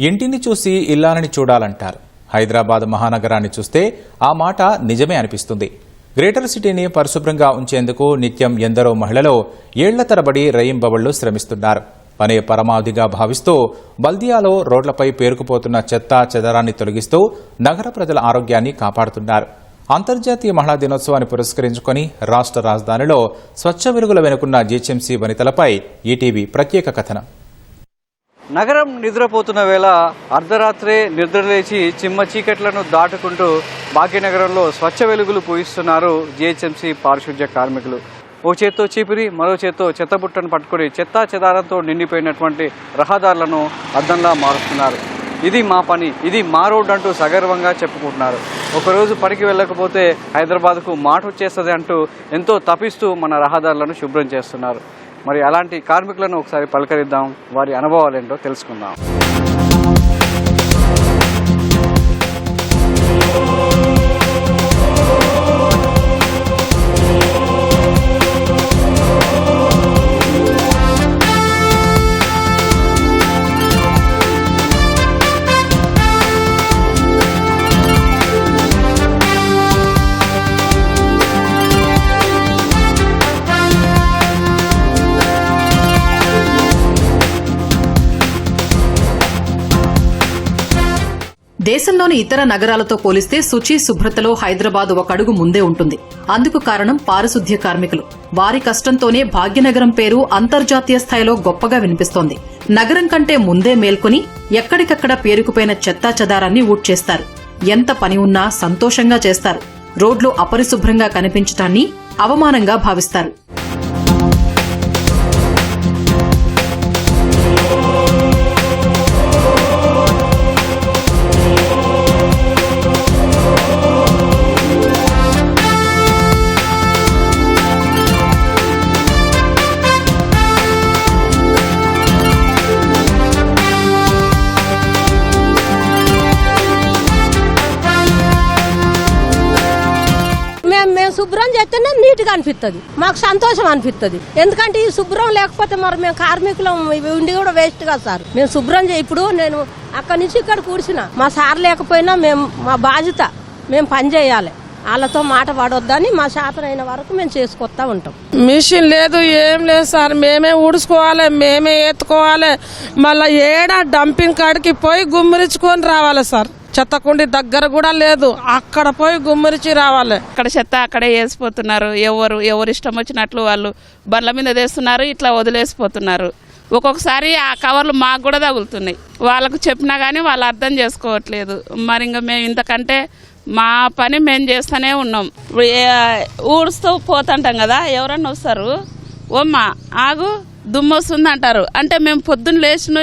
ఇంటిని చూసి ఇల్లాలని చూడాలంటారు. హైదరాబాద్ మహానగరాన్ని చూస్తే ఆ మాట నిజమే అనిపిస్తుంది. గ్రేటర్ సిటీని పరిశుభ్రంగా ఉంచేందుకు నిత్యం ఎందరో మహిళలు ఏళ్ళ తరబడి రయింబవళ్ళు శ్రమిస్తున్నారు. పనే పరమావధిగా భావిస్తూ బల్దియాలో రోడ్లపై పేరుకుపోతున్న చెత్త చెదరాన్ని తొలగిస్తూ నగర ప్రజల ఆరోగ్యాన్ని కాపాడుతున్నారు. అంతర్జాతీయ మహిళా దినోత్సవాన్ని పురస్కరించుకొని రాష్ట్ర రాజధానిలో స్వచ్ఛ వెలుగుల వెనుకున్న జీహెచ్ఎంసీ వనితలపై ఈటీవీ ప్రత్యేక కథనం. నగరం నిద్రపోతున్న వేళ అర్ధరాత్రే నిద్రలేచి చిమ్మ చీకట్లను దాటుకుంటూ భాగ్యనగరంలో స్వచ్ఛ వెలుగులు పూయిస్తున్నారు జిహెచ్ఎంసీ పారిశుధ్య కార్మికులు. ఓ చేత్తో చీపిరి మరో చేత్తో చెత్తబుట్టను పట్టుకొని చెత్తా చెదారంతో నిండిపోయినటువంటి రహదారులను అద్దంలా మారుస్తున్నారు. ఇది మా పని ఇది మా రోడ్ అంటూ సగర్వంగా చెప్పుకుంటున్నారు. ఒకరోజు పనికి వెళ్ళకపోతే హైదరాబాద్కు మాట వచ్చేస్తుంది అంటూ ఎంతో తపిస్తూ మన రహదారులను శుభ్రం చేస్తున్నారు. మరి అలాంటి కార్మికులను ఒకసారి పలకరిద్దాం. వారి అనుభవాలు ఏంటో తెలుసుకుందాం. దేశంలోని ఇతర నగరాలతో పోలిస్తే శుచి శుభ్రతలో హైదరాబాద్ ఒక అడుగు ముందే ఉంటుంది. అందుకు కారణం పారిశుద్ధ్య కార్మికులు. వారి కష్టంతోనే భాగ్యనగరం పేరు అంతర్జాతీయ స్థాయిలో గొప్పగా వినిపిస్తోంది. నగరం కంటే ముందే మేల్కొని ఎక్కడికక్కడ పేరుకుపోయిన చెత్తా చెదారాన్ని ఊడ్చేస్తారు ఎంత పని ఉన్నా సంతోషంగా చేస్తారు. రోడ్లు అపరిశుభ్రంగా కనిపించటాన్ని అవమానంగా భావిస్తారు. చేస్తేనే అనిపిస్తుంది మాకు సంతోషం అనిపిస్తుంది ఎందుకంటే ఈ శుభ్రం లేకపోతే మరి మేము కార్మికులం ఇవి ఉండి కూడా వేస్ట్ కదా సార్. మేము శుభ్రం ఇప్పుడు నేను అక్కడి నుంచి ఇక్కడ కూర్చున్నా మా సార్ లేకపోయినా మేము మా బాధ్యత మేము పని చేయాలి. వాళ్ళతో మాట పడొద్దని మా శాతనైన వరకు మేము చేసుకొస్తా ఉంటాం. మిషన్ లేదు ఏం లేదు సార్. మేమే ఊడ్చుకోవాలి మేమే ఎత్తుకోవాలి. మళ్ళీ ఏడా డంపింగ్ కాడికి పోయి గుమ్మరించుకొని రావాలి సార్. చెత్తకుండి దగ్గర కూడా లేదు. అక్కడ పోయి గుమ్మరిచి రావాలి. అక్కడ చెత్త అక్కడే వేసిపోతున్నారు. ఎవరు ఎవరు ఇష్టం వచ్చినట్లు వాళ్ళు బండ్ల మీద వేస్తున్నారు ఇట్లా వదిలేసిపోతున్నారు. ఒక్కొక్కసారి ఆ కవర్లు మాకు కూడా తగులుతున్నాయి. వాళ్ళకు చెప్పినా కానీ వాళ్ళు అర్థం చేసుకోవట్లేదు. మరి ఇంకా మేము ఇంతకంటే మా పని మేము చేస్తూనే ఉన్నాం. ఊడుస్తూ పోతుంటాం కదా ఎవరన్నా వస్తారు? ఓమ్మ ఆగు దుమ్ము వస్తుంది అంటారు అంటే మేము పొద్దున్న లేచిన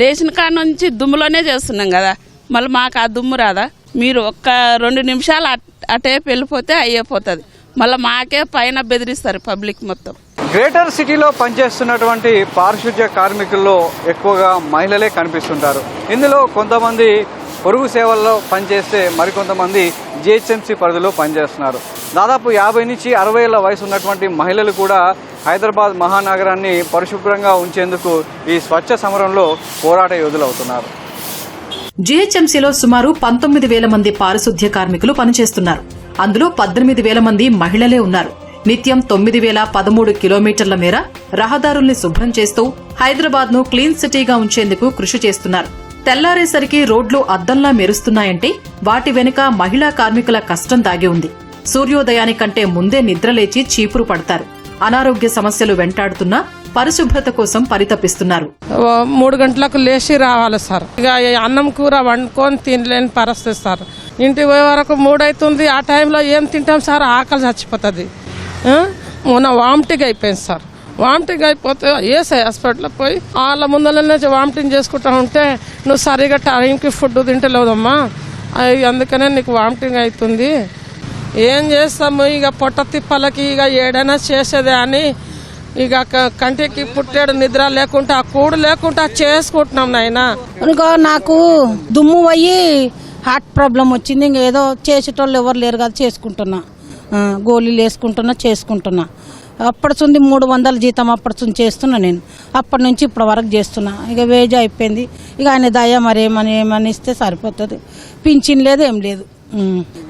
లేచిన కాడ నుంచి దుమ్ములోనే చేస్తున్నాం కదా. మళ్ళీ మాకు ఆ దుమ్ము రాదా? మీరు ఒక్క రెండు నిమిషాలు అట్- అటేపు వెళ్ళిపోతే అయిపోతుంది. మళ్ళీ మాకే పైన బెదిరిస్తారు పబ్లిక్ మొత్తం. గ్రేటర్ సిటీలో పనిచేస్తున్నటువంటి పారిశుధ్య కార్మికుల్లో ఎక్కువగా మహిళలే కనిపిస్తుంటారు. ఇందులో కొంతమంది పొరుగు సేవల్లో పనిచేస్తే మరికొంతమంది జిహెచ్ఎంసీ పరిధిలో పనిచేస్తున్నారు. దాదాపు యాభై నుంచి అరవై ఏళ్ళ వయసు ఉన్నటువంటి మహిళలు కూడా హైదరాబాద్ మహానగరాన్ని పరిశుభ్రంగా ఉంచేందుకు ఈ స్వచ్ఛ సమరంలో పోరాట యోధులవుతున్నారు. జీహెచ్ఎంసీలో సుమారు పంతొమ్మిది వేల మంది పారిశుద్ధ్య కార్మికులు పనిచేస్తున్నారు. అందులో పద్దెనిమిది వేల మంది మహిళలే ఉన్నారు. నిత్యం తొమ్మిది వేల పదమూడు కిలోమీటర్ల మేర రహదారుల్ని శుభ్రం చేస్తూ హైదరాబాద్ను క్లీన్ సిటీగా ఉంచేందుకు కృషి చేస్తున్నారు. తెల్లారేసరికి రోడ్లు అద్దంలా మెరుస్తున్నాయంటే వాటి వెనుక మహిళా కార్మికుల కష్టం దాగి ఉంది. సూర్యోదయానికంటే ముందే నిద్రలేచి చీపురు పడతారు. అనారోగ్య సమస్యలు వెంటాడుతున్నా పరిశుభ్రత కోసం పరితపిస్తున్నారు. ఓ మూడు గంటలకు లేచి రావాలి సార్. ఇక ఈ అన్నం కూర వండుకొని తినలేని పరిస్థితి సార్. ఇంటికి పోయే వరకు మూడైతుంది ఆ టైంలో ఏం తింటాం సార్? ఆకలి చచ్చిపోతుంది. మొన్న వామిటింగ్ అయిపోయింది సార్. వామిటింగ్ అయిపోతే ఏసై హాస్పిటల్లో పోయి వాళ్ళ ముందరనే వామిటింగ్ చేసుకుంటా ఉంటే నువ్వు సరిగా టైంకి ఫుడ్ తింటలేదమ్మా. అది అందుకనే నీకు వామిటింగ్ అవుతుంది ఏం చేస్తాము? ఇక పొట్ట తిప్పలకి ఇక ఏడైనా చేసేదే అని ఇక కంటికి పుట్టాడు నిద్ర లేకుండా ఆ కూడు లేకుండా చేసుకుంటున్నాం నాయనా. ఇంకో నాకు దుమ్ము పోయి హార్ట్ ప్రాబ్లం వచ్చింది. ఇంకేదో చేసేటోళ్ళు ఎవరు లేరు కదా చేసుకుంటున్నా. గోళీలు వేసుకుంటున్నా చేసుకుంటున్నా. అప్పటి మూడు వందల జీతం అప్పటి చేస్తున్నా నేను. అప్పటి నుంచి ఇప్పటి వరకు చేస్తున్నా. ఇక వేజ్ అయిపోయింది. ఇక ఆయన దయ మరి ఏమని ఏమని ఇస్తే సరిపోతుంది. పింఛన్ లేదు ఏం లేదు.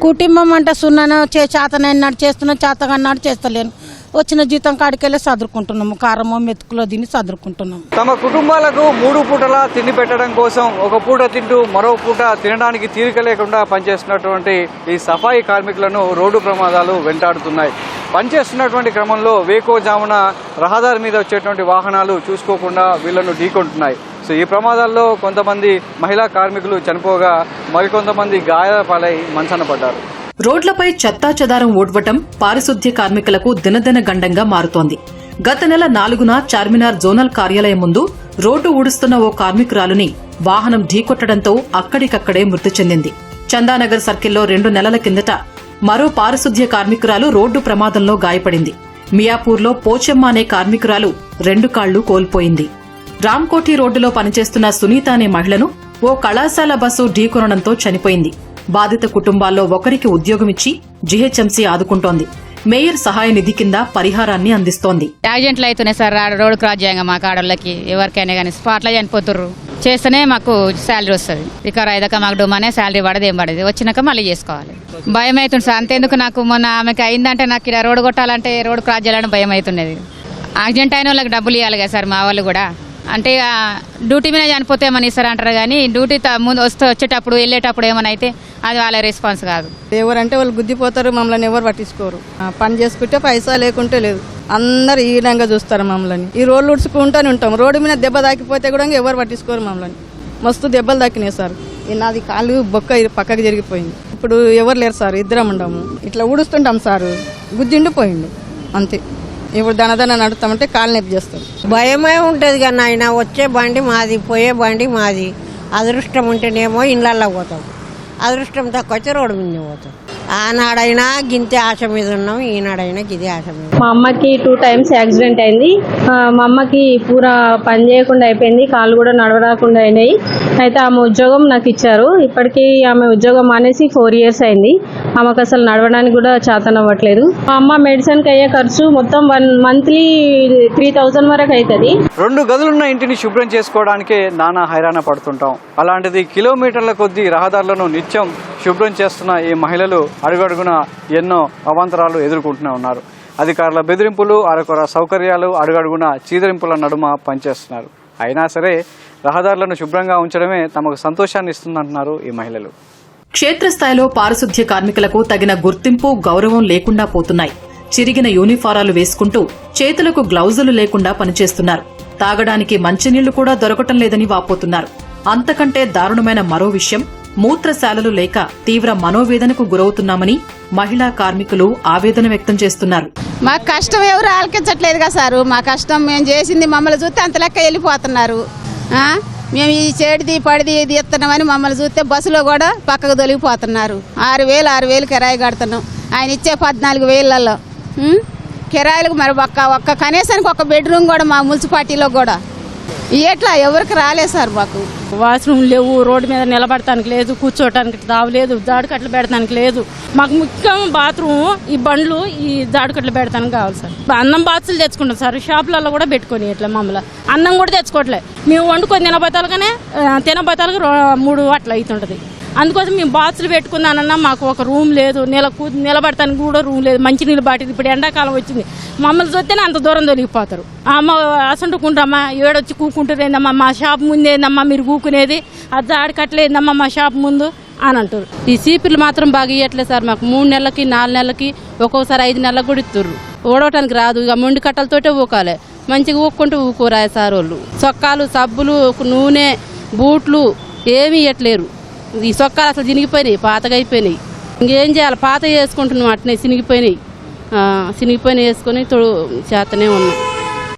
కుటుంబం అంటే సున్నాను చే చేతనైనాడు చేస్తున్నా చేతగన్నాడు చేస్తలేను. వచ్చిన జీతం కాడికెళ్ళి చదువుకుంటున్నాము కారమో మెతుకులో తిని చదువుకుంటున్నాము తమ కుటుంబాలకు మూడు పూటలా తిండి పెట్టడం కోసం ఒక పూట తింటూ మరో పూట తినడానికి తీరిక లేకుండా పనిచేస్తున్నటువంటి ఈ సఫాయి కార్మికులను రోడ్డు ప్రమాదాలు వెంటాడుతున్నాయి. పనిచేస్తున్నటువంటి క్రమంలో వేకోజామున రహదారి మీద వచ్చేటువంటి వాహనాలు చూసుకోకుండా వీళ్ళను ఢీకొంటున్నాయి. సో ఈ ప్రమాదాల్లో కొంతమంది మహిళా కార్మికులు చనిపోగా మరికొంతమంది గాయాల పాలై మంచన పడ్డారు. రోడ్లపై చెత్తా చెదారం ఓడ్వటం పారిశుద్ధ్య కార్మికులకు దినదిన గండంగా మారుతోంది. గత నెల నాలుగున చార్మినార్ జోనల్ కార్యాలయం ముందు రోడ్డు ఊడుస్తున్న ఓ కార్మికురాలుని వాహనం ఢీకొట్టడంతో అక్కడికక్కడే మృతి చెందింది. చందానగర్ సర్కిల్లో రెండు నెలల కిందట మరో పారిశుద్ధ్య కార్మికురాలు రోడ్డు ప్రమాదంలో గాయపడింది. మియాపూర్లో పోచెమ్మ అనే కార్మికురాలు రెండు కాళ్ళు కోల్పోయింది. రామ్కోటి రోడ్డులో పనిచేస్తున్న సునీత అనే మహిళను ఓ కళాశాల బస్సు ఢీకొనడంతో చనిపోయింది. బాధిత కుటుంబాల్లో ఒకరికి ఉద్యోగమిచ్చి జీహెచ్ఎంసీ ఆదుకుంటోంది. మేయర్ సహాయ నిధి కింద పరిహారాన్ని అందిస్తోంది. యాక్సిడెంట్లు అవుతున్నాయి సార్ రోడ్ రోడ్డు క్రాస్ చేయంగా మా ఆడోళ్ళకి ఎవరికైనా కానీ స్పాట్లో చనిపోతుర్రు. చేస్తేనే మాకు శాలరీ వస్తుంది. ఇక ఐదాక మాకు డొమ్మనే శాలరీ పడదు ఏం పడదు. వచ్చినాక మళ్ళీ చేసుకోవాలి. భయం అవుతుంది సార్. అంతేందుకు నాకు మొన్న ఆమెకి అయిందంటే నాకు ఇక్కడ రోడ్ కొట్టాలంటే రోడ్డు క్రాస్ చేయాలని భయం అవుతున్నది యాక్సిడెంట్ అయిన వాళ్ళకి డబ్బులు ఇవ్వాలి కదా సార్ మా వాళ్ళు కూడా. అంటే డ్యూటీ మీద చనిపోతే ఏమని ఇస్తారు అంటారు కానీ డ్యూటీ ముందు వస్తే వచ్చేటప్పుడు వెళ్ళేటప్పుడు ఏమైనా అయితే అది వాళ్ళ రెస్పాన్స్ కాదు. ఎవరంటే వాళ్ళు గుద్దిపోతారు మమ్మల్ని ఎవరు పట్టించుకోరు. పని చేసుకుంటే పైసా లేకుంటే లేదు. అందరు ఈ విధంగా చూస్తారు మమ్మల్ని. ఈ రోడ్లు ఉడుచుకుంటూనే ఉంటాం. రోడ్డు మీద దెబ్బ తాకిపోతే కూడా ఎవరు పట్టించుకోరు మమ్మల్ని. మస్తు దెబ్బలు తాకినాయి సార్. నాది కాలు బొక్క పక్కకు పక్కకి జరిగిపోయింది. ఇప్పుడు ఎవరు లేరు సార్ ఇద్దరం ఉండము ఇట్లా ఊడుస్తుంటాం సార్. గుద్దిండిపోయిండు అంతే. ఇప్పుడు దనదన నడుస్తామంటే కాలు నొప్పి చేస్తారు భయమే ఉంటుంది కానీ ఆయన వచ్చే బండి మాది పోయే బండి మాది. అదృష్టం ఉంటేనేమో ఇళ్ళల్లో పోతాం. అదృష్టం తక్కువ వచ్చి రోడ్డు మీద పోతాం. ఆనాడైనా గింతే ఆశ మీద ఉన్నాం ఈనాడైనా గిదే ఆశ మీద మా అమ్మకి టూ టైమ్స్ యాక్సిడెంట్ అయింది. ఆ, మా అమ్మకి పూరా పని చేయకుండా అయిపోయింది కాళ్ళు కూడా నడవరాకుండా అయినాయి. అయితే ఆమె ఉద్యోగం నాకు ఇచ్చారు. ఇప్పటికీ ఆమె ఉద్యోగం మానేసి ఫోర్ ఇయర్స్ అయింది. ఆమెకు అసలు నడవడానికి కూడా చేతన అవ్వట్లేదు. మా అమ్మ మెడిసిన్కి అయ్యే ఖర్చు మొత్తం వన్ మంత్లీ త్రీ థౌజండ్ వరకు అవుతుంది రెండు గదులున్న ఇంటిని శుభ్రం చేసుకోవడానికి నానా హైరాణ పడుతుంటాం. అలాంటిది కిలోమీటర్ల కొద్దీ రహదారులను నిత్యం శుభ్రం చేస్తున్న ఈ మహిళలు అడుగడుగున ఎన్నో అవాంతరాలు ఎదుర్కొంటూనే ఉన్నారు. అధికారుల బెదిరింపులు అరకొర సౌకర్యాలు అడుగడుగున చీదరింపుల నడుమ పనిచేస్తున్నారు. అయినా సరే రహదారులను శుభ్రంగా ఉంచడమే తమకు సంతోషాన్ని ఇస్తుందంటున్నారు ఈ మహిళలు. క్షేత్రస్థాయిలో పారిశుద్ధ్య కార్మికులకు తగిన గుర్తింపు గౌరవం లేకుండా పోతున్నాయి. చిరిగిన యూనిఫారాలు వేసుకుంటూ చేతులకు గ్లౌజులు లేకుండా పనిచేస్తున్నారు. తాగడానికి మంచినీళ్ళు కూడా దొరకటం లేదని వాపోతున్నారు. అంతకంటే దారుణమైన మరో విషయం మూత్రశాలలు లేక తీవ్ర మనోవేదనకు గురవుతున్నామని మహిళా కార్మికులు ఆవేదన వ్యక్తం చేస్తున్నారు. మా కష్టం ఎవరు ఆలకించట్లేదుగా సారు. మా కష్టం మేము చేసింది మమ్మల్ని చూస్తే అంత లెక్క వెళ్ళిపోతున్నారు. మేము ఈ చేడిది పడిది ఇది ఇస్తున్నామని మమ్మల్ని చూస్తే బస్సులో కూడా పక్కకు తొలగిపోతున్నారు. ఆరు వేలు ఆరు వేలు కిరాయి కడుతున్నాం. ఆయన ఇచ్చే పద్నాలుగు వేలలో కిరాయిలకు మరి ఒక్క ఒక్క కనీసానికి ఒక బెడ్రూమ్ కూడా మా మున్సిపాలిటీలో కూడా. ఎట్లా? ఎవరికి రాలేదు సార్ మాకు. వాష్రూమ్ లేవు రోడ్డు మీద నిలబడటానికి లేదు కూర్చోటానికి తావు లేదు దాడుకట్లు పెడతానికి లేదు. మాకు ముఖ్యం బాత్రూమ్ ఈ బండ్లు ఈ దాడుకట్లు పెడతానికి కావాలి సార్. అన్నం బాక్సులు తెచ్చుకుంటాం సార్. షాపులలో కూడా పెట్టుకొని ఇట్లా మమ్మల్ని. అన్నం కూడా తెచ్చుకోవట్లే. మేము వండుకొని తినబతాలుగానే తినబతాలుగా మూడు అట్లా అవుతుంటది. అందుకోసం మేము బాక్సులు పెట్టుకున్నానన్నా మాకు ఒక రూమ్ లేదు. నిల కూ నిలబడటానికి కూడా రూమ్ లేదు. మంచి నీళ్ళు బాటిది ఇప్పుడు ఎండాకాలం వచ్చింది. మమ్మల్ని చూస్తేనే అంత దూరం తొలిగిపోతారు అమ్మ అసంటుకుంటామా ఏడొచ్చి కూకుంటారేందమ్మా మా షాప్ ముందేందమ్మా మీరు కూకునేది? అది ఆడకట్లేదమ్మా మా షాప్ ముందు? అని అంటారు. ఈ సీపీలు మాత్రం బాగా ఇవ్వట్లేదు సార్ మాకు. మూడు నెలలకి నాలుగు నెలలకి ఒక్కొక్కసారి ఐదు నెలలకు కూడా ఇస్తుర్రు ఓడవటానికి రాదు. ఇక మొండి కట్టలతోటే ఊకాలి. మంచిగా ఊక్కుంటూ ఊకోరాయి సార్ వాళ్ళు. సొక్కాలు సబ్బులు నూనె బూట్లు ఏమీ ఇవ్వట్లేరు ఈ సొక్కాలు అసలు చినిగిపోయినాయి పాతగా అయిపోయినాయి. ఇంకేం చేయాలి? పాత వేసుకుంటున్నాం అట్నే చినిగిపోయినాయి. ఆ, చినిగిపోయినాయి వేసుకొని తొడు చేతనే ఉన్నాం.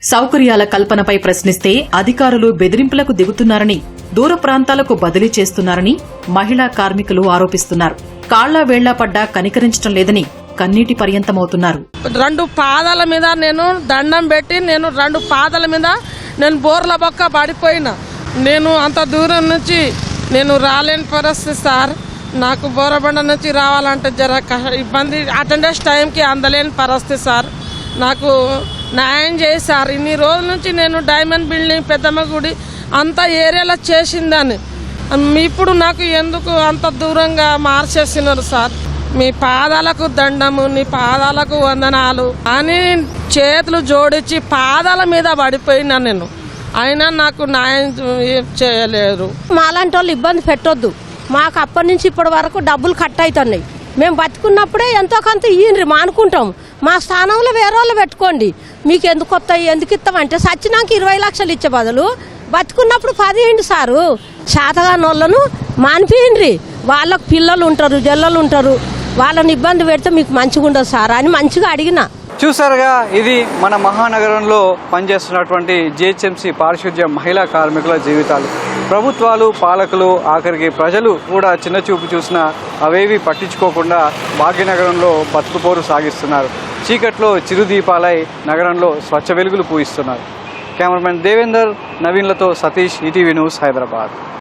సౌకర్యాల కల్పనపై ప్రశ్నిస్తే అధికారులు బెదిరింపులకు దిగుతున్నారని దూర ప్రాంతాలకు బదిలీ చేస్తున్నారని మహిళా కార్మికులు ఆరోపిస్తున్నారు. కాళ్ళా వేళ్ళా పడ్డా కనికరించడం లేదని కన్నీటి పర్యంతమవుతున్నారు. రెండు పాదాల మీద నేను దండం పెట్టి నేను రెండు పాదాల మీద నేను బోర్ల బొక్క పడిపోయినా. నేను అంత దూరం నుంచి నేను రాలేని పరిస్థితి సార్. నాకు బోరబండ నుంచి రావాలంటే జర ఇబ్బంది అటెండెన్స్ టైంకి అందలేని పరిస్థితి సార్. నాకు న్యాయం సార్. ఇన్ని రోజుల నుంచి నేను డైమండ్ బిల్డింగ్ పెద్దమ్మ గుడి అంత ఏరియాలో చేసిందని. ఇప్పుడు నాకు ఎందుకు అంత దూరంగా మార్చేసినారు సార్? మీ పాదాలకు దండము నీ పాదాలకు వందనాలు అని చేతులు జోడించి పాదాల మీద పడిపోయినా నేను. అయినా నాకు న్యాయం చేయలేరు. మాలాంటి వాళ్ళు ఇబ్బంది పెట్టొద్దు. మాకు అప్పటి నుంచి ఇప్పటి వరకు డబ్బులు కట్ అవుతున్నాయి మేము బతుకున్నప్పుడే ఎంతో కొంత ఇయ్యండి మానుకుంటాం మా స్థానంలో వేరే వాళ్ళు పెట్టుకోండి. మీకు ఎందుకు వస్తాయి ఎందుకు ఇస్తామంటే సచ్చినాక ఇరవై లక్షలు ఇచ్చే బదులు బతుకున్నప్పుడు పది సారు. శాతగాని వాళ్ళను మానిపియండి వాళ్ళకు పిల్లలు ఉంటారు జల్లలు ఉంటారు. వాళ్ళని ఇబ్బంది పెడితే మీకు మంచిగా ఉండదు సార్ అని మంచిగా అడిగిన. చూసారుగా ఇది మన మహానగరంలో పనిచేస్తున్నటువంటి జిహెచ్ఎంసీ పారిశుద్ధ్య మహిళా కార్మికుల జీవితాలు. ప్రభుత్వాలు పాలకులు ఆఖరికి ప్రజలు కూడా చిన్న చూపు చూసిన అవేవి పట్టించుకోకుండా భాగ్యనగరంలో బతుకుపోరు సాగిస్తున్నారు. చీకట్లో చిరుదీపాలై నగరంలో స్వచ్ఛ వెలుగులు పూయిస్తున్నారు. కెమెరామెన్ దేవేందర్ నవీన్లతో సతీష్ ఈటీవీ న్యూస్ హైదరాబాద్.